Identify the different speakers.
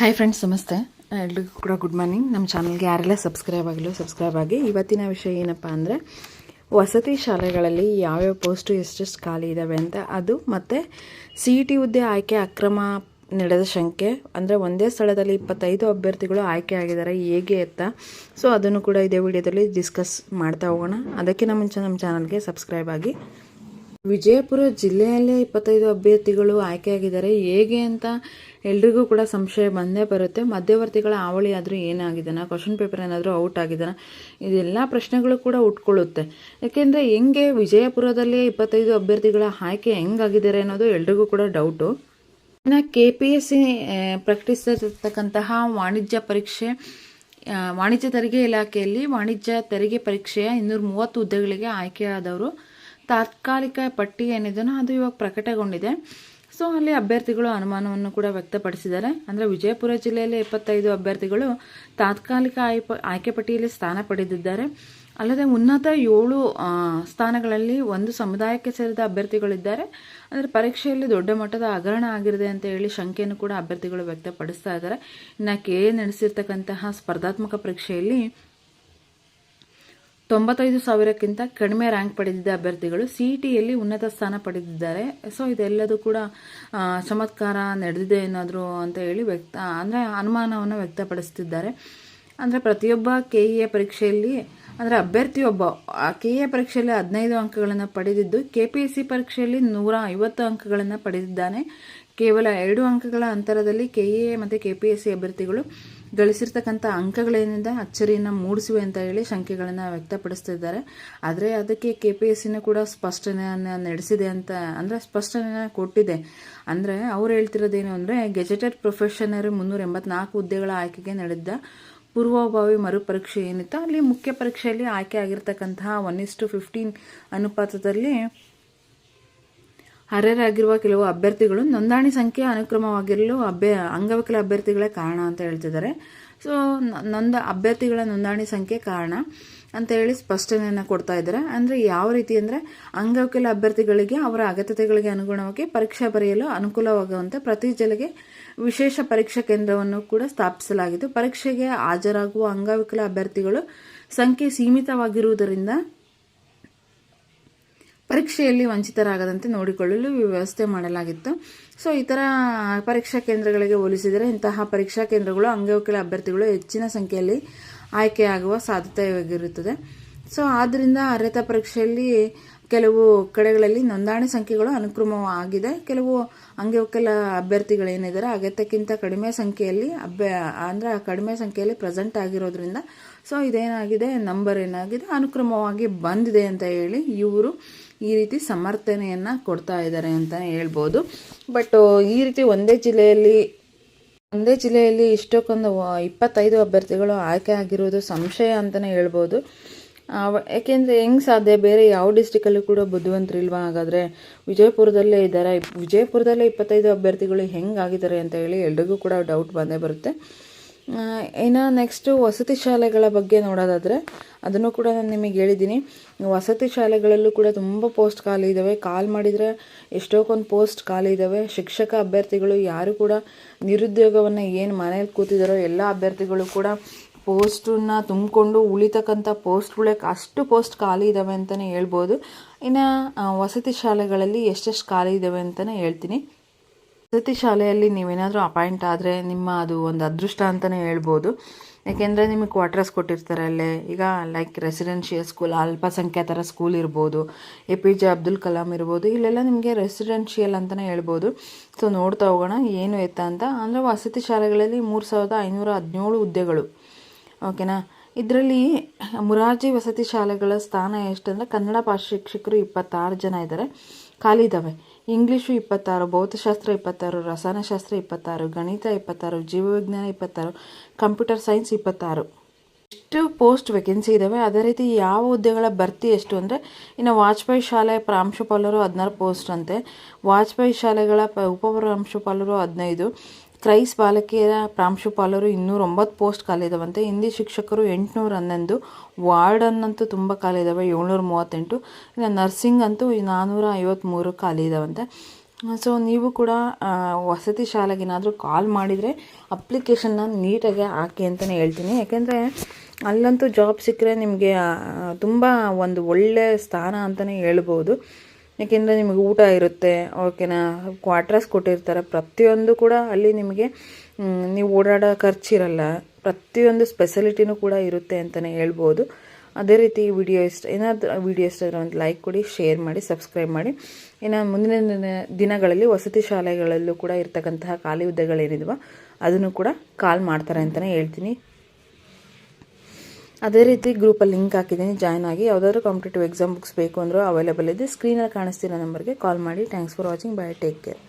Speaker 1: Hi friends ನಮಸ್ತೆ. ಎಲ್ರಿಗೂ ಕೂಡ ಗುಡ್ ಮಾರ್ನಿಂಗ್ ನಮ್ಮ ಚಾನಲ್ಗೆ ಯಾರೆಲ್ಲ ಸಬ್ಸ್ಕ್ರೈಬ್ ಆಗಿಲ್ಲ ಸಬ್ಸ್ಕ್ರೈಬ್ ಆಗಿ. ಇವತ್ತಿನ ವಿಷಯ ಏನಪ್ಪ ಅಂದರೆ, ವಸತಿ ಶಾಲೆಗಳಲ್ಲಿ ಯಾವ್ಯಾವ ಪೋಸ್ಟು ಎಷ್ಟೆಷ್ಟು ಖಾಲಿ ಇದ್ದಾವೆ ಅಂತ. ಅದು ಮತ್ತು ಸಿ ಇ ಟಿ ಹುದ್ದೆ ಆಯ್ಕೆ ಅಕ್ರಮ ನಡೆದ ಶಂಕೆ. ಅಂದರೆ ಒಂದೇ ಸ್ಥಳದಲ್ಲಿ ಇಪ್ಪತ್ತೈದು ಅಭ್ಯರ್ಥಿಗಳು ಆಯ್ಕೆ ಆಗಿದ್ದಾರೆ. ಹೇಗೆ ಅಂತ. ಸೊ ಅದನ್ನು ಕೂಡ ಇದೇ ವಿಡಿಯೋದಲ್ಲಿ ಡಿಸ್ಕಸ್ ಮಾಡ್ತಾ ಹೋಗೋಣ. ಅದಕ್ಕಿಂತ ಮುಂಚೆ ನಮ್ಮ ಚಾನಲ್ಗೆ ಸಬ್ಸ್ಕ್ರೈಬ್ ಆಗಿ. ವಿಜಯಪುರ ಜಿಲ್ಲೆಯಲ್ಲೇ ಇಪ್ಪತ್ತೈದು ಅಭ್ಯರ್ಥಿಗಳು ಆಯ್ಕೆಯಾಗಿದ್ದಾರೆ. ಹೇಗೆ ಅಂತ ಎಲ್ರಿಗೂ ಕೂಡ ಸಂಶಯ ಬಂದೇ ಬರುತ್ತೆ. ಮಧ್ಯವರ್ತಿಗಳ ಹಾವಳಿ ಆದರೂ ಏನಾಗಿದ್ದಾನ ಕ್ವಶನ್ ಪೇಪರ್ ಏನಾದರೂ ಔಟ್ ಆಗಿದ್ದಾನ ಇದೆಲ್ಲ ಪ್ರಶ್ನೆಗಳು ಕೂಡ ಉಟ್ಕೊಳ್ಳುತ್ತೆ. ಯಾಕೆಂದರೆ ಹೆಂಗೆ ವಿಜಯಪುರದಲ್ಲಿ ಇಪ್ಪತ್ತೈದು ಅಭ್ಯರ್ಥಿಗಳ ಆಯ್ಕೆ ಹೆಂಗಾಗಿದ್ದಾರೆ ಅನ್ನೋದು ಎಲ್ರಿಗೂ ಕೂಡ ಡೌಟು ಇನ್ನು ಕೆ ಪಿ ಎಸ್ ಸಿ ಪ್ರಕಟಿಸಿರ್ತಕ್ಕಂತಹ ವಾಣಿಜ್ಯ ಪರೀಕ್ಷೆ ವಾಣಿಜ್ಯ ತೆರಿಗೆ ಇಲಾಖೆಯಲ್ಲಿ ವಾಣಿಜ್ಯ ತೆರಿಗೆ ಪರೀಕ್ಷೆಯ ಇನ್ನೂರ ಮೂವತ್ತು ಹುದ್ದೆಗಳಿಗೆ ಆಯ್ಕೆಯಾದವರು ತಾತ್ಕಾಲಿಕ ಪಟ್ಟಿ ಏನಿದೆಯೋ ಅದು ಇವಾಗ ಪ್ರಕಟಗೊಂಡಿದೆ. ಸೊ ಅಲ್ಲಿ ಅಭ್ಯರ್ಥಿಗಳು ಅನುಮಾನವನ್ನು ಕೂಡ ವ್ಯಕ್ತಪಡಿಸಿದ್ದಾರೆ. ಅಂದರೆ ವಿಜಯಪುರ ಜಿಲ್ಲೆಯಲ್ಲಿ ಇಪ್ಪತ್ತೈದು ಅಭ್ಯರ್ಥಿಗಳು ತಾತ್ಕಾಲಿಕ ಆಯ್ಕೆ ಪಟ್ಟಿಯಲ್ಲಿ ಸ್ಥಾನ ಪಡೆದಿದ್ದಾರೆ. ಅಲ್ಲದೆ ಉನ್ನತ ಏಳು ಸ್ಥಾನಗಳಲ್ಲಿ ಒಂದು ಸಮುದಾಯಕ್ಕೆ ಸೇರಿದ ಅಭ್ಯರ್ಥಿಗಳಿದ್ದಾರೆ. ಅಂದರೆ ಪರೀಕ್ಷೆಯಲ್ಲಿ ದೊಡ್ಡ ಮಟ್ಟದ ಹಗರಣ ಆಗಿರಿದೆ ಅಂತ ಹೇಳಿ ಶಂಕೆಯನ್ನು ಕೂಡ ಅಭ್ಯರ್ಥಿಗಳು ವ್ಯಕ್ತಪಡಿಸ್ತಾ ಇದ್ದಾರೆ. ಇನ್ನು ಕೆ ನಡೆಸಿರ್ತಕ್ಕಂತಹ ಸ್ಪರ್ಧಾತ್ಮಕ ಪರೀಕ್ಷೆಯಲ್ಲಿ ತೊಂಬತ್ತೈದು ಸಾವಿರಕ್ಕಿಂತ ಕಡಿಮೆ ರ್ಯಾಂಕ್ ಪಡೆದಿದ್ದ ಅಭ್ಯರ್ಥಿಗಳು ಸಿ ಉನ್ನತ ಸ್ಥಾನ ಪಡೆದಿದ್ದಾರೆ. ಸೊ ಇದೆಲ್ಲದೂ ಕೂಡ ಚಮತ್ಕಾರ ನಡೆದಿದೆ ಏನಾದರೂ ಅಂತ ಹೇಳಿ ವ್ಯಕ್ತ, ಅಂದರೆ ಅನುಮಾನವನ್ನು ವ್ಯಕ್ತಪಡಿಸ್ತಿದ್ದಾರೆ. ಅಂದರೆ ಪ್ರತಿಯೊಬ್ಬ ಕೆ ಇ ಎ ಪರೀಕ್ಷೆಯಲ್ಲಿ, ಅಂದರೆ ಅಭ್ಯರ್ಥಿಯೊಬ್ಬ ಕೆ ಎ ಪರೀಕ್ಷೆಯಲ್ಲಿ ಹದಿನೈದು ಅಂಕಗಳನ್ನು ಪಡೆದಿದ್ದು ಕೆ ಪಿ ಎಸ್ ಸಿ ಪರೀಕ್ಷೆಯಲ್ಲಿ ನೂರ ಐವತ್ತು ಅಂಕಗಳನ್ನು ಪಡೆದಿದ್ದಾನೆ. ಕೇವಲ ಎರಡು ಅಂಕಗಳ ಅಂತರದಲ್ಲಿ ಕೆ ಎ ಮತ್ತು ಕೆ ಪಿ ಎಸ್ ಸಿ ಅಭ್ಯರ್ಥಿಗಳು ಗಳಿಸಿರ್ತಕ್ಕಂಥ ಅಂಕಗಳೇನಿದೆ, ಅಚ್ಚರಿಯನ್ನು ಮೂಡಿಸಿವೆ ಅಂತ ಹೇಳಿ ಶಂಕೆಗಳನ್ನು ವ್ಯಕ್ತಪಡಿಸ್ತಿದ್ದಾರೆ. ಆದರೆ ಅದಕ್ಕೆ ಕೆ ಪಿ ಎಸ್ ಸಿನೂ ಕೂಡ ಸ್ಪಷ್ಟನೆಯನ್ನು ನಡೆಸಿದೆ ಅಂತ, ಅಂದರೆ ಸ್ಪಷ್ಟನೆ ಕೊಟ್ಟಿದೆ. ಅಂದರೆ ಅವ್ರು ಹೇಳ್ತಿರೋದೇನು ಅಂದರೆ, ಗೆಜೆಟೆಡ್ ಪ್ರೊಫೆಷನರ್ ಮುನ್ನೂರ ಎಂಬತ್ನಾಲ್ಕು ಹುದ್ದೆಗಳ ಆಯ್ಕೆಗೆ ನಡೆದ ಪೂರ್ವಭಾವಿ ಮರುಪರೀಕ್ಷೆ ಏನಿತ್ತು ಅಲ್ಲಿ ಮುಖ್ಯ ಪರೀಕ್ಷೆಯಲ್ಲಿ ಆಯ್ಕೆ ಆಗಿರ್ತಕ್ಕಂತಹ ಒನ್ ಇಸ್ ಟು ಫಿಫ್ಟೀನ್ ಅನುಪಾತದಲ್ಲಿ ಅರ್ಹರಾಗಿರುವ ಕೆಲವು ಅಭ್ಯರ್ಥಿಗಳು ನೋಂದಣಿ ಸಂಖ್ಯೆ ಅನುಕ್ರಮವಾಗಿರಲು ಅಭ್ಯ, ಅಂಗವಿಕಲ ಅಭ್ಯರ್ಥಿಗಳೇ ಕಾರಣ ಅಂತ ಹೇಳ್ತಿದ್ದಾರೆ. ಸೊ ನೊಂದ, ಅಭ್ಯರ್ಥಿಗಳ ನೋಂದಣಿ ಸಂಖ್ಯೆ ಕಾರಣ ಅಂತ ಹೇಳಿ ಸ್ಪಷ್ಟನೆಯನ್ನು ಕೊಡ್ತಾ ಇದ್ದಾರೆ. ಅಂದರೆ ಯಾವ ರೀತಿ ಅಂದರೆ ಅಂಗವಿಕಲ ಅಭ್ಯರ್ಥಿಗಳಿಗೆ ಅವರ ಅಗತ್ಯತೆಗಳಿಗೆ ಅನುಗುಣವಾಗಿ ಪರೀಕ್ಷೆ ಬರೆಯಲು ಅನುಕೂಲವಾಗುವಂತೆ ಪ್ರತಿ ಜಿಲ್ಲೆಗೆ ವಿಶೇಷ ಪರೀಕ್ಷಾ ಕೇಂದ್ರವನ್ನು ಕೂಡ ಸ್ಥಾಪಿಸಲಾಗಿದ್ದು, ಪರೀಕ್ಷೆಗೆ ಹಾಜರಾಗುವ ಅಂಗವಿಕಲ ಅಭ್ಯರ್ಥಿಗಳು ಸಂಖ್ಯೆ ಸೀಮಿತವಾಗಿರುವುದರಿಂದ ಪರೀಕ್ಷೆಯಲ್ಲಿ ವಂಚಿತರಾಗದಂತೆ ನೋಡಿಕೊಳ್ಳಲು ವ್ಯವಸ್ಥೆ ಮಾಡಲಾಗಿತ್ತು. ಸೊ ಇತರ ಪರೀಕ್ಷಾ ಕೇಂದ್ರಗಳಿಗೆ ಹೋಲಿಸಿದರೆ ಇಂತಹ ಪರೀಕ್ಷಾ ಕೇಂದ್ರಗಳು ಅಂಗವಿಕಲ ಅಭ್ಯರ್ಥಿಗಳು ಹೆಚ್ಚಿನ ಸಂಖ್ಯೆಯಲ್ಲಿ ಆಯ್ಕೆಯಾಗುವ ಸಾಧ್ಯತೆಯಾಗಿರುತ್ತದೆ. ಸೊ ಆದ್ದರಿಂದ ಅರ್ಹತಾ ಪರೀಕ್ಷೆಯಲ್ಲಿ ಕೆಲವು ಕಡೆಗಳಲ್ಲಿ ನೋಂದಣಿ ಸಂಖ್ಯೆಗಳು ಅನುಕ್ರಮವಾಗಿದೆ. ಕೆಲವು ಅಂಗವಿಕಲ ಅಭ್ಯರ್ಥಿಗಳೇನಿದ್ದಾರೆ ಅಗತ್ಯಕ್ಕಿಂತ ಕಡಿಮೆ ಸಂಖ್ಯೆಯಲ್ಲಿ ಅಭ್ಯ, ಅಂದರೆ ಕಡಿಮೆ ಸಂಖ್ಯೆಯಲ್ಲಿ ಪ್ರೆಸೆಂಟ್ ಆಗಿರೋದ್ರಿಂದ ಸೊ ಇದೇನಾಗಿದೆ ನಂಬರ್ ಏನಾಗಿದೆ, ಅನುಕ್ರಮವಾಗಿ ಬಂದಿದೆ ಅಂತ ಹೇಳಿ ಇವರು ಈ ರೀತಿ ಸಮರ್ಥನೆಯನ್ನು ಕೊಡ್ತಾ ಇದ್ದಾರೆ ಅಂತಲೇ ಹೇಳ್ಬೋದು. ಬಟ್ ಈ ರೀತಿ ಒಂದೇ ಜಿಲ್ಲೆಯಲ್ಲಿ ಒಂದೇ ಜಿಲ್ಲೆಯಲ್ಲಿ ಇಷ್ಟಕ್ಕೊಂದು ಇಪ್ಪತ್ತೈದು ಅಭ್ಯರ್ಥಿಗಳು ಆಯ್ಕೆ ಆಗಿರೋದು ಸಂಶಯ ಅಂತಲೇ ಹೇಳ್ಬೋದು. ಯಾಕೆಂದರೆ ಹೆಂಗೆ ಸಾಧ್ಯ? ಬೇರೆ ಯಾವ ಡಿಸ್ಟಿಕಲ್ಲೂ ಕೂಡ ಬುದ್ಧಿವಂತರಿಲ್ವಾ ಹಾಗಾದರೆ ವಿಜಯಪುರದಲ್ಲೇ ಇದ್ದಾರೆ? ವಿಜಯಪುರದಲ್ಲೇ ಇಪ್ಪತ್ತೈದು ಅಭ್ಯರ್ಥಿಗಳು ಹೆಂಗಾಗಿದ್ದಾರೆ ಅಂತ ಹೇಳಿ ಎಲ್ರಿಗೂ ಕೂಡ ಡೌಟ್ ಬಂದೇ ಬರುತ್ತೆ. ಇನ್ನು ನೆಕ್ಸ್ಟು ವಸತಿ ಶಾಲೆಗಳ ಬಗ್ಗೆ ನೋಡೋದಾದರೆ, ಅದನ್ನು ಕೂಡ ನಾನು ನಿಮಗೆ ಹೇಳಿದ್ದೀನಿ ವಸತಿ ಶಾಲೆಗಳಲ್ಲೂ ಕೂಡ ತುಂಬ ಪೋಸ್ಟ್ ಖಾಲಿ ಇದ್ದಾವೆ ಕಾಲ್ ಮಾಡಿದರೆ ಎಷ್ಟೋಕೊಂದು ಪೋಸ್ಟ್ ಖಾಲಿ ಇದ್ದಾವೆ ಶಿಕ್ಷಕ ಅಭ್ಯರ್ಥಿಗಳು ಯಾರು ಕೂಡ ನಿರುದ್ಯೋಗವನ್ನು ಏನು ಮನೇಲಿ ಕೂತಿದ್ದಾರೋ ಎಲ್ಲ ಅಭ್ಯರ್ಥಿಗಳು ಕೂಡ ಪೋಸ್ಟನ್ನ ತುಂಬಿಕೊಂಡು ಉಳಿತಕ್ಕಂಥ ಪೋಸ್ಟ್ಗಳೇ ಅಷ್ಟು ಪೋಸ್ಟ್ ಖಾಲಿ ಇದ್ದಾವೆ ಅಂತಲೇ ಹೇಳ್ಬೋದು. ಇನ್ನು ವಸತಿ ಶಾಲೆಗಳಲ್ಲಿ ಎಷ್ಟೆಷ್ಟು ಖಾಲಿ ಇದ್ದಾವೆ ಅಂತಲೇ ಹೇಳ್ತೀನಿ. ವಸತಿ ಶಾಲೆಯಲ್ಲಿ ನೀವೇನಾದರೂ ಅಪಾಯಿಂಟ್ ಆದರೆ ನಿಮ್ಮ ಅದು ಒಂದು ಅದೃಷ್ಟ ಅಂತಲೇ ಹೇಳ್ಬೋದು. ಯಾಕೆಂದರೆ ನಿಮಗೆ ಕ್ವಾರ್ಟರ್ಸ್ ಕೊಟ್ಟಿರ್ತಾರೆ ಅಲ್ಲೇ. ಈಗ ಲೈಕ್ ರೆಸಿಡೆನ್ಷಿಯಲ್ ಸ್ಕೂಲ್ ಅಲ್ಪಸಂಖ್ಯಾತರ ಸ್ಕೂಲ್ ಇರ್ಬೋದು A P J Abdul Kalam ಇರ್ಬೋದು, ಇಲ್ಲೆಲ್ಲ ನಿಮಗೆ ರೆಸಿಡೆನ್ಷಿಯಲ್ ಅಂತಲೇ ಹೇಳ್ಬೋದು. ಸೊ ನೋಡ್ತಾ ಹೋಗೋಣ, ಏನು ಎತ್ತ ಅಂತ. ಅಂದರೆ ವಸತಿ ಶಾಲೆಗಳಲ್ಲಿ ಮೂರು ಸಾವಿರದ ಐನೂರ ಹದಿನೇಳು ಹುದ್ದೆಗಳು. ಓಕೆನಾ ಇದರಲ್ಲಿ ಮುರಾರ್ಜಿ ವಸತಿ ಶಾಲೆಗಳ ಸ್ಥಾನ ಎಷ್ಟಂದರೆ ಕನ್ನಡ ಪಾಠ ಶಿಕ್ಷಕರು ಇಪ್ಪತ್ತಾರು ಜನ ಇದ್ದಾರೆ ಖಾಲಿ ಇದ್ದಾವೆ ಇಂಗ್ಲೀಷು ಇಪ್ಪತ್ತಾರು, ಭೌತಶಾಸ್ತ್ರ ಇಪ್ಪತ್ತಾರು, ರಸಾಯನಶಾಸ್ತ್ರ ಇಪ್ಪತ್ತಾರು, ಗಣಿತ ಇಪ್ಪತ್ತಾರು, ಜೀವವಿಜ್ಞಾನ ಇಪ್ಪತ್ತಾರು, ಕಂಪ್ಯೂಟರ್ ಸೈನ್ಸ್ ಇಪ್ಪತ್ತಾರು. ಎಷ್ಟು ಪೋಸ್ಟ್ ವೇಕೆನ್ಸಿ ಇದ್ದಾವೆ ಅದೇ ರೀತಿ ಯಾವ ಹುದ್ದೆಗಳ ಭರ್ತಿ ಎಷ್ಟು ಅಂದರೆ, ಇನ್ನು ವಾಜಪೇಯಿ ಶಾಲೆ ಪ್ರಾಂಶುಪಾಲರು ಹದಿನಾರು ಪೋಸ್ಟ್ ಅಂತೆ. ವಾಜಪೇಯಿ ಶಾಲೆಗಳ ಪ ಉಪ ಪ್ರಾಂಶುಪಾಲರು ಹದಿನೈದು. ಕ್ರೈಸ್ ಬಾಲಕಿಯರ ಪ್ರಾಂಶುಪಾಲರು ಇನ್ನೂರ ಒಂಬತ್ತು ಪೋಸ್ಟ್ ಖಾಲಿ ಇದಾವಂತೆ ಹಿಂದಿ ಶಿಕ್ಷಕರು ಎಂಟುನೂರ ಹನ್ನೊಂದು ವಾರ್ಡನ್ ಅಂತೂ ತುಂಬ ಖಾಲಿ ಇದ್ದಾವೆ ಏಳ್ನೂರ ಮೂವತ್ತೆಂಟು. ಇನ್ನು ನರ್ಸಿಂಗ್ ಅಂತೂ ನಾನ್ನೂರ ಐವತ್ತ್ಮೂರು ಖಾಲಿ ಇದಾವಂತೆ ಸೊ ನೀವು ಕೂಡ ವಸತಿ ಶಾಲೆಗೇನಾದರೂ ಕಾಲ್ ಮಾಡಿದರೆ ಅಪ್ಲಿಕೇಶನ್ನ ನೀಟಾಗಿ ಹಾಕಿ ಅಂತಲೇ ಹೇಳ್ತೀನಿ. ಯಾಕೆಂದರೆ ಅಲ್ಲಂತೂ ಜಾಬ್ ಸಿಕ್ಕರೆ ನಿಮಗೆ ತುಂಬ ಒಂದು ಒಳ್ಳೆಯ ಸ್ಥಾನ ಅಂತಲೇ ಹೇಳ್ಬೋದು. ಯಾಕೆಂದರೆ ನಿಮಗೆ ಊಟ ಇರುತ್ತೆ ಓಕೆನಾ ಕ್ವಾರ್ಟರ್ಸ್ ಕೊಟ್ಟಿರ್ತಾರೆ. ಪ್ರತಿಯೊಂದು ಕೂಡ ಅಲ್ಲಿ ನಿಮಗೆ ನೀವು ಓಡಾಡೋ ಖರ್ಚಿರಲ್ಲ. ಪ್ರತಿಯೊಂದು ಸ್ಪೆಸಿಲಿಟಿನೂ ಕೂಡ ಇರುತ್ತೆ ಅಂತಲೇ ಹೇಳ್ಬೋದು. ಅದೇ ರೀತಿ ವಿಡಿಯೋ ಇಷ್ಟ, ಏನಾದರೂ ವಿಡಿಯೋ ಇಷ್ಟ ಆದರೆ ಒಂದು ಲೈಕ್ ಕೊಡಿ ಶೇರ್ ಮಾಡಿ ಸಬ್ಸ್ಕ್ರೈಬ್ ಮಾಡಿ. ಇನ್ನು ಮುಂದಿನ ದಿನ- ದಿನಗಳಲ್ಲಿ ವಸತಿ ಶಾಲೆಗಳಲ್ಲೂ ಕೂಡ ಇರ್ತಕ್ಕಂತಹ ಖಾಲಿ ಹುದ್ದೆಗಳೇನಿದ್ವೋ, ಅದನ್ನು ಕೂಡ ಕಾಲ್ ಮಾಡ್ತಾರೆ ಅಂತಲೇ ಹೇಳ್ತೀನಿ. ಅದೇ ರೀತಿ ಗ್ರೂಪಲ್ಲಿ ಲಿಂಕ್ ಹಾಕಿದ್ದೀನಿ ಜಾಯ್ನ್ ಆಗಿ. ಯಾವುದಾದ್ರು ಕಾಂಪಿಟೇಟಿವ್ ಎಕ್ಸಾಮ್ ಬುಕ್ಸ್ ಬೇಕು ಅಂದರೂ ಅವೈಲೇಬಲ್ ಇದೆ. ಸ್ಕ್ರೀನಲ್ಲಿ ಕಾಣಿಸ್ತಿರೋ ನಂಬರ್ಗೆ ಕಾಲ್ ಮಾಡಿ. Thanks for watching bye take care